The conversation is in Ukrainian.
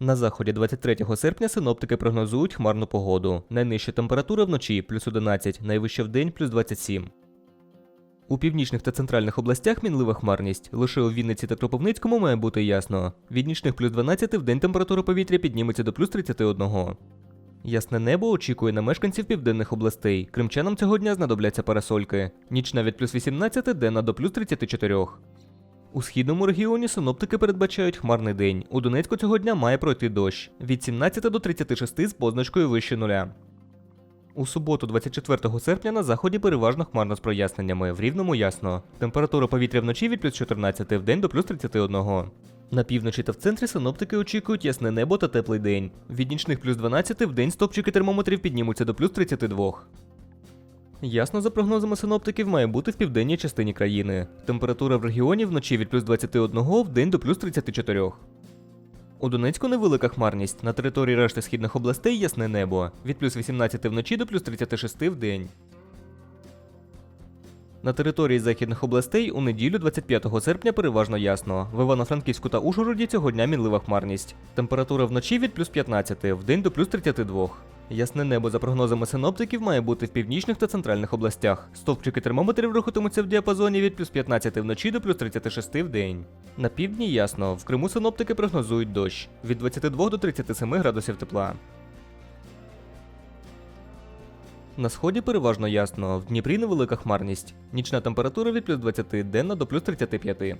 На заході 23 серпня синоптики прогнозують хмарну погоду. Найнижча температура вночі плюс 11, найвища в день плюс 27. У північних та центральних областях мінлива хмарність. Лише у Вінниці та Кропивницькому має бути ясно. Від нічних плюс 12 в день температура повітря підніметься до плюс 31. Ясне небо очікує на мешканців південних областей. Кримчанам цього дня знадобляться парасольки. Нічна від плюс 18, денна до плюс 34. У східному регіоні синоптики передбачають хмарний день. У Донецьку цього дня має пройти дощ від 17 до 36 з позначкою вище нуля. У суботу, 24 серпня, на заході переважно хмарно з проясненнями, в рівному ясно. Температура повітря вночі від плюс 14 в день до плюс 31. На півночі та в центрі синоптики очікують ясне небо та теплий день. Від нічних плюс 12 в день стопчики термометрів піднімуться до плюс 32. Ясно, за прогнозами синоптиків, має бути в південній частині країни. Температура в регіоні вночі від плюс 21 в день до плюс 34. У Донецьку невелика хмарність. На території решти східних областей ясне небо. Від плюс 18 вночі до плюс 36 в день. На території західних областей у неділю 25 серпня переважно ясно. В Івано-Франківську та Ужгороді цього дня мінлива хмарність. Температура вночі від плюс 15, в день до плюс 32. Ясне небо за прогнозами синоптиків має бути в північних та центральних областях. Стовпчики термометрів рухатимуться в діапазоні від плюс 15 вночі до плюс 36 в день. На півдні ясно, в Криму синоптики прогнозують дощ від 22 до 37 градусів тепла. На сході переважно ясно, в Дніпрі невелика хмарність. Нічна температура від плюс 20, денна до плюс 35.